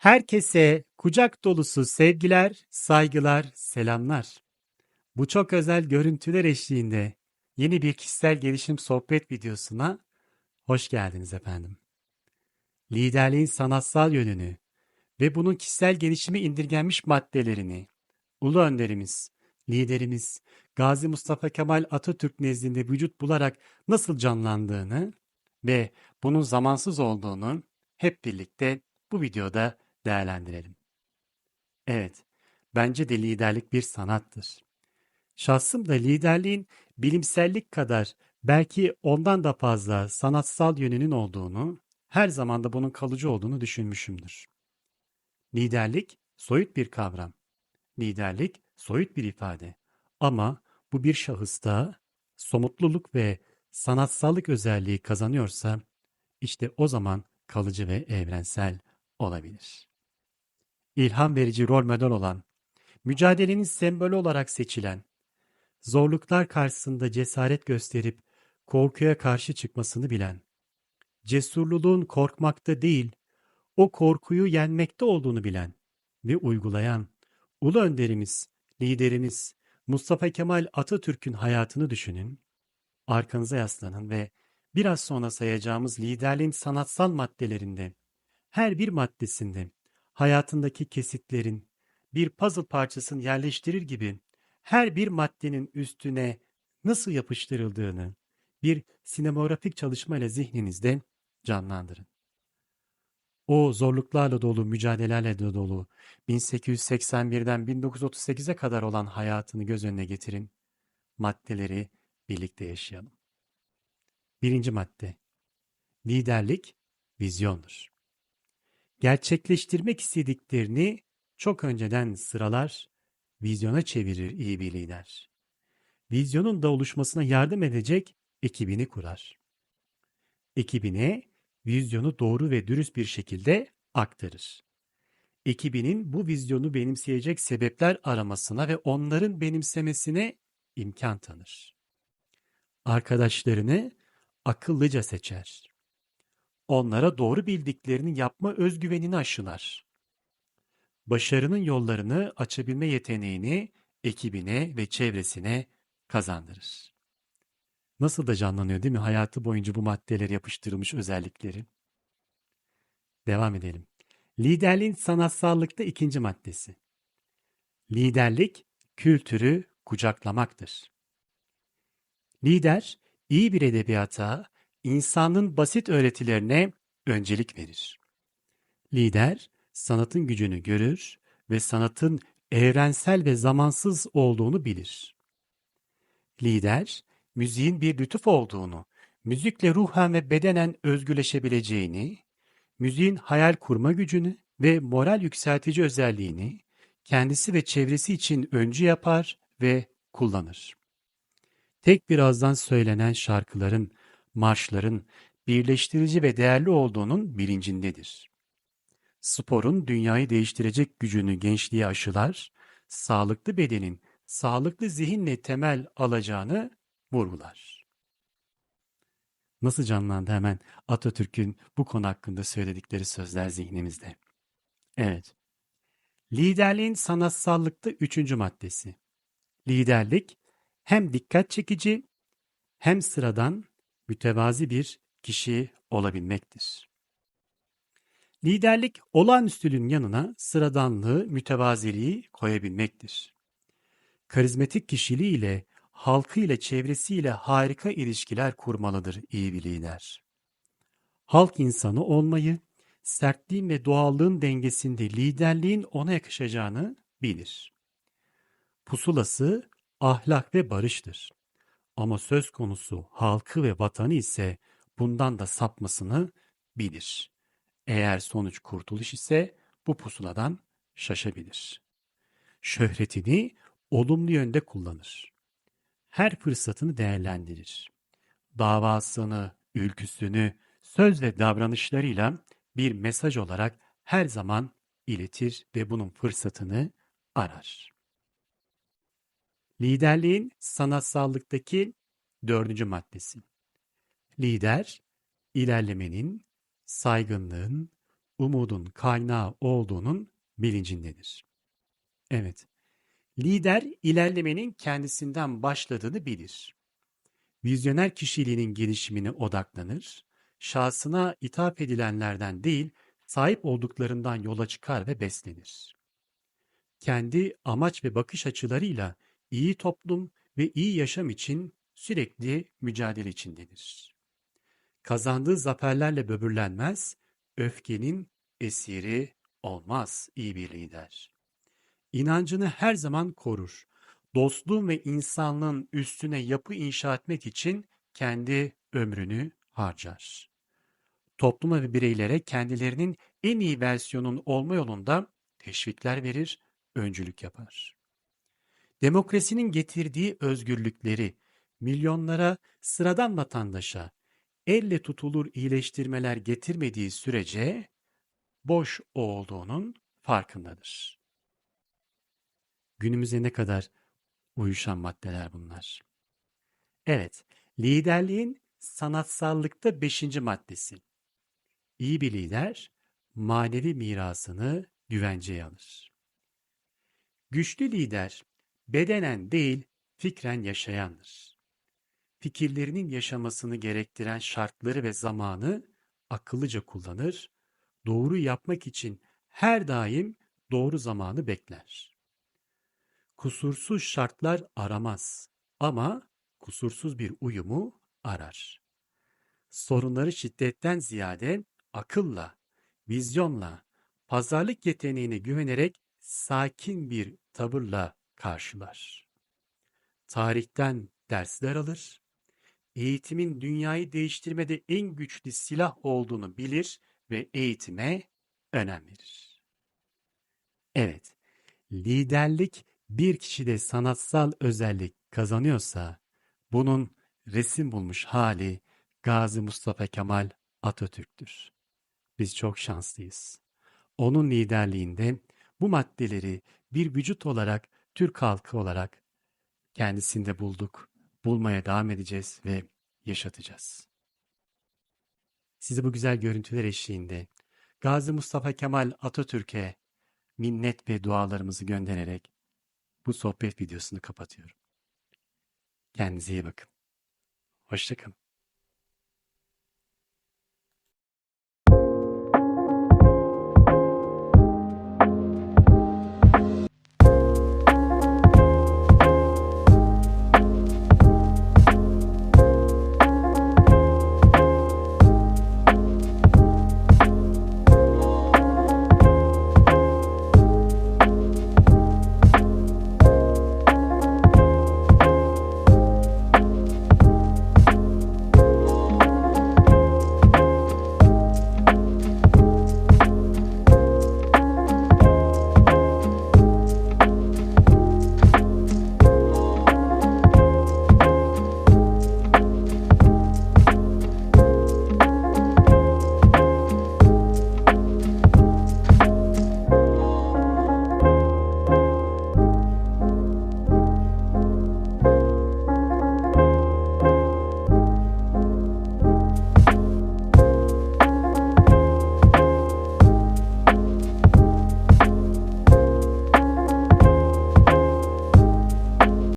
Herkese kucak dolusu sevgiler, saygılar, selamlar. Bu çok özel görüntüler eşliğinde yeni bir kişisel gelişim sohbet videosuna hoş geldiniz efendim. Liderliğin sanatsal yönünü ve bunun kişisel gelişimi indirgenmiş maddelerini ulu önderimiz, liderimiz Gazi Mustafa Kemal Atatürk nezdinde vücut bularak nasıl canlandığını ve bunun zamansız olduğunu hep birlikte bu videoda değerlendirelim. Evet, bence de liderlik bir sanattır. Şahsım da liderliğin bilimsellik kadar belki ondan da fazla sanatsal yönünün olduğunu, her zaman da bunun kalıcı olduğunu düşünmüşümdür. Liderlik soyut bir kavram. Liderlik soyut bir ifade. Ama bu bir şahısta somutluluk ve sanatsallık özelliği kazanıyorsa işte o zaman kalıcı ve evrensel olabilir. İlham verici rol model olan, mücadelenin sembolü olarak seçilen, zorluklar karşısında cesaret gösterip korkuya karşı çıkmasını bilen, cesurluluğun korkmakta değil, o korkuyu yenmekte olduğunu bilen ve uygulayan ulu önderimiz, liderimiz Mustafa Kemal Atatürk'ün hayatını düşünün, arkanıza yaslanın ve biraz sonra sayacağımız liderliğin sanatsal maddelerinde, her bir maddesinde hayatındaki kesitlerin bir puzzle parçasını yerleştirir gibi her bir maddenin üstüne nasıl yapıştırıldığını bir sinemografik çalışmayla zihninizde canlandırın. O zorluklarla dolu, mücadelelerle de dolu 1881'den 1938'e kadar olan hayatını göz önüne getirin. Maddeleri birlikte yaşayalım. Birinci madde. Liderlik vizyondur. Gerçekleştirmek istediklerini çok önceden sıralar, vizyona çevirir iyi bir lider. Vizyonun da oluşmasına yardım edecek ekibini kurar. Ekibine vizyonu doğru ve dürüst bir şekilde aktarır. Ekibinin bu vizyonu benimseyecek sebepler aramasına ve onların benimsemesine imkan tanır. Arkadaşlarını akıllıca seçer. Onlara doğru bildiklerini yapma özgüvenini aşılar. Başarının yollarını açabilme yeteneğini ekibine ve çevresine kazandırır. Nasıl da canlanıyor değil mi hayatı boyunca bu maddeler yapıştırılmış özellikleri? Devam edelim. Liderliğin sanatsallıkta ikinci maddesi. Liderlik kültürü kucaklamaktır. Lider iyi bir edebiyata, insanın basit öğretilerine öncelik verir. Lider sanatın gücünü görür ve sanatın evrensel ve zamansız olduğunu bilir. Lider müziğin bir lütuf olduğunu, müzikle ruhen ve bedenen özgürleşebileceğini, müziğin hayal kurma gücünü ve moral yükseltici özelliğini kendisi ve çevresi için öncü yapar ve kullanır. Tek bir ağızdan söylenen şarkıların, marşların birleştirici ve değerli olduğunun bilincindedir. Sporun dünyayı değiştirecek gücünü gençliğe aşılar, sağlıklı bedenin sağlıklı zihinle temel alacağını vurgular. Nasıl canlandı hemen Atatürk'ün bu konu hakkında söyledikleri sözler zihnimizde. Evet. Liderliğin sanatsallıkta üçüncü maddesi. Liderlik hem dikkat çekici hem sıradan mütevazi bir kişi olabilmektir. Liderlik olağanüstülüğün yanına sıradanlığı, mütevaziliği koyabilmektir. Karizmatik kişiliği ile halkı ile çevresiyle harika ilişkiler kurmalıdır iyi bir lider. Halk insanı olmayı, sertliğin ve doğallığın dengesinde liderliğin ona yakışacağını bilir. Pusulası ahlak ve barıştır. Ama söz konusu halkı ve vatanı ise bundan da sapmasını bilir. Eğer sonuç kurtuluş ise bu pusuladan şaşabilir. Şöhretini olumlu yönde kullanır. Her fırsatını değerlendirir. Davasını, ülküsünü, söz ve davranışlarıyla bir mesaj olarak her zaman iletir ve bunun fırsatını arar. Liderliğin sanatsallıktaki dördüncü maddesi. Lider, ilerlemenin, saygınlığın, umudun kaynağı olduğunun bilincindedir. Evet, lider ilerlemenin kendisinden başladığını bilir. Vizyoner kişiliğinin gelişimine odaklanır, şahsına ithaf edilenlerden değil, sahip olduklarından yola çıkar ve beslenir. Kendi amaç ve bakış açılarıyla iyi toplum ve iyi yaşam için sürekli mücadele içindedir. Kazandığı zaferlerle böbürlenmez, öfkenin esiri olmaz iyi bir lider. İnancını her zaman korur. Dostluğun ve insanlığın üstüne yapı inşa etmek için kendi ömrünü harcar. Topluma ve bireylere kendilerinin en iyi versiyonun olma yolunda teşvikler verir, öncülük yapar. Demokrasinin getirdiği özgürlükleri milyonlara sıradan vatandaşa elle tutulur iyileştirmeler getirmediği sürece boş olduğunun farkındadır. Günümüze ne kadar uyuşan maddeler bunlar. Evet, liderliğin sanatsallıkta beşinci maddesi. İyi bir lider manevi mirasını güvenceye alır. Güçlü lider bedenen değil fikren yaşayandır. Fikirlerinin yaşamasını gerektiren şartları ve zamanı akıllıca kullanır, doğru yapmak için her daim doğru zamanı bekler. Kusursuz şartlar aramaz ama kusursuz bir uyumu arar. Sorunları şiddetten ziyade akılla, vizyonla, pazarlık yeteneğine güvenerek sakin bir tavırla karşılar. Tarihten dersler alır, eğitimin dünyayı değiştirmede en güçlü silah olduğunu bilir ve eğitime önem verir. Evet, liderlik bir kişide sanatsal özellik kazanıyorsa bunun resim bulmuş hali Gazi Mustafa Kemal Atatürk'tür. Biz çok şanslıyız. Onun liderliğinde bu maddeleri bir vücut olarak, Türk halkı olarak kendisinde bulduk, bulmaya devam edeceğiz ve yaşatacağız. Sizi bu güzel görüntüler eşliğinde Gazi Mustafa Kemal Atatürk'e minnet ve dualarımızı göndererek bu sohbet videosunu kapatıyorum. Kendinize iyi bakın. Hoşçakalın.